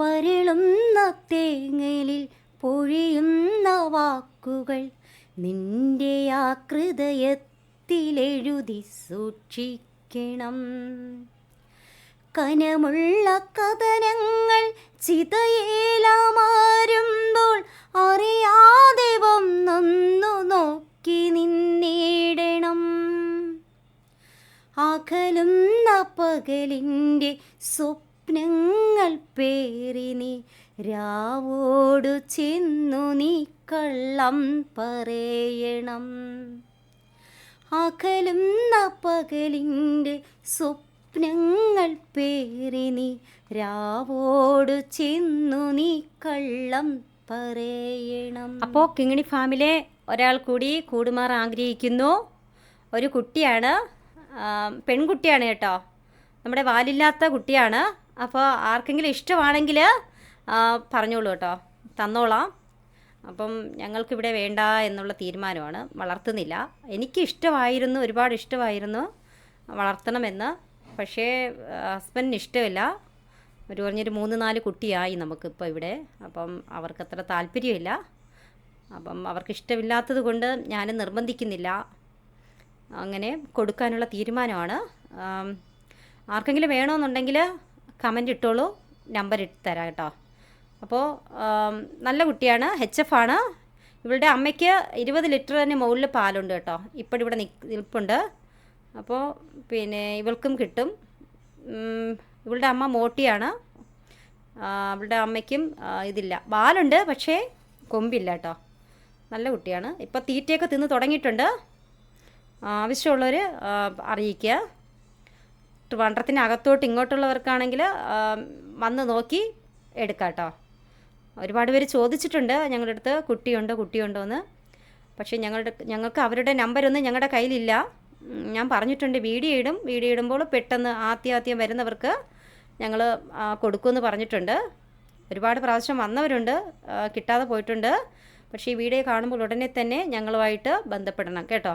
വരളുന്ന തേങ്ങലിൽ പൊഴിയുന്ന വാക്കുകൾ നിന്റെ ആകൃതയത്തിലെഴുതി സൂക്ഷിക്കണം. കനമുള്ള കഥനങ്ങൾ ചിതയേലമാരുമ്പോൾ അറിയാതെ വന്നൊന്നു നോക്കി നിന്നേടണം. അകലുന്ന പകലിന്റെ സ്വപ്നങ്ങൾ പേരിനി രാവോടു ചെന്നു നീ കള്ളം പറയണം. അകലുന്ന പകലിന്റെ സ്വപ്നങ്ങൾ പേരിനി രാവോടു ചെന്നു നീ കള്ളം പറയണം. അപ്പോൾ കിങ്ങിണി ഫാമിലെ ഒരാൾ കൂടി കൂടുമാർ ആഗ്രഹിക്കുന്നു. ഒരു കുട്ടിയാണ് പെൺകുട്ടിയാണ് കേട്ടോ. നമ്മുടെ വാലില്ലാത്ത കുട്ടിയാണ്. അപ്പോൾ ആർക്കെങ്കിലും ഇഷ്ടമാണെങ്കിൽ പറഞ്ഞോളൂ കേട്ടോ. തന്നോളാം. അപ്പം ഞങ്ങൾക്കിവിടെ വേണ്ട എന്നുള്ള തീരുമാനമാണ്. വളർത്തുന്നില്ല. എനിക്ക് ഇഷ്ടമായിരുന്നു ഒരുപാട് ഇഷ്ടമായിരുന്നു വളർത്തണമെന്ന്. പക്ഷേ ഹസ്ബൻഡിന് ഇഷ്ടമില്ല. ഒരു പറഞ്ഞൊരു മൂന്ന് നാല് കുട്ടിയായി നമുക്കിപ്പോൾ ഇവിടെ. അപ്പം അവർക്കത്ര താല്പര്യമില്ല. അപ്പം അവർക്ക് ഇഷ്ടമില്ലാത്തത് കൊണ്ട് ഞാൻ നിർബന്ധിക്കുന്നില്ല. അങ്ങനെ കൊടുക്കാനുള്ള തീരുമാനമാണ്. ആർക്കെങ്കിലും വേണമെന്നുണ്ടെങ്കിൽ കമന്റ് ഇട്ടോളൂ നമ്പർ ഇട്ട് തരാം കേട്ടോ. അപ്പോൾ നല്ല കുട്ടിയാണ് എച്ച് എഫ് ആണ്. ഇവളുടെ അമ്മയ്ക്ക് ഇരുപത് ലിറ്ററിന് മുകളിൽ പാലുണ്ട് കേട്ടോ. ഇപ്പോഴിവിടെ ഇവിടെ നിൽപ്പുണ്ട്. അപ്പോൾ പിന്നെ ഇവൾക്കും കിട്ടും. ഇവളുടെ അമ്മ മോട്ടിയാണ്. അവളുടെ അമ്മയ്ക്കും ഇതില്ല. പാലുണ്ട് പക്ഷേ കൊമ്പില്ല കേട്ടോ. നല്ല കുട്ടിയാണ്. ഇപ്പോൾ തീറ്റയൊക്കെ തിന്ന് തുടങ്ങിയിട്ടുണ്ട്. ആവശ്യമുള്ളവർ അറിയിക്കുക. ട്രിവാൻഡ്രത്തിനകത്തോട്ട് ഇങ്ങോട്ടുള്ളവർക്കാണെങ്കിൽ വന്ന് നോക്കി എടുക്കാം കേട്ടോ ഒരുപാട് പേര് ചോദിച്ചിട്ടുണ്ട് ഞങ്ങളുടെ അടുത്ത് കുട്ടിയുണ്ടോ കുട്ടിയുണ്ടോ എന്ന് പക്ഷേ ഞങ്ങളുടെ ഞങ്ങൾക്ക് അവരുടെ നമ്പരൊന്നും ഞങ്ങളുടെ കയ്യിലില്ല. ഞാൻ പറഞ്ഞിട്ടുണ്ട് വീഡിയോ ഇടും. വീഡിയോ ഇടുമ്പോൾ പെട്ടെന്ന് ആദ്യം ആദ്യം വരുന്നവർക്ക് ഞങ്ങൾ കൊടുക്കുമെന്ന് പറഞ്ഞിട്ടുണ്ട്. ഒരുപാട് പ്രാവശ്യം വന്നവരുണ്ട് കിട്ടാതെ പോയിട്ടുണ്ട്. പക്ഷേ ഈ വീഡിയോ കാണുമ്പോൾ ഉടനെ തന്നെ ഞങ്ങളുമായിട്ട് ബന്ധപ്പെടണം കേട്ടോ.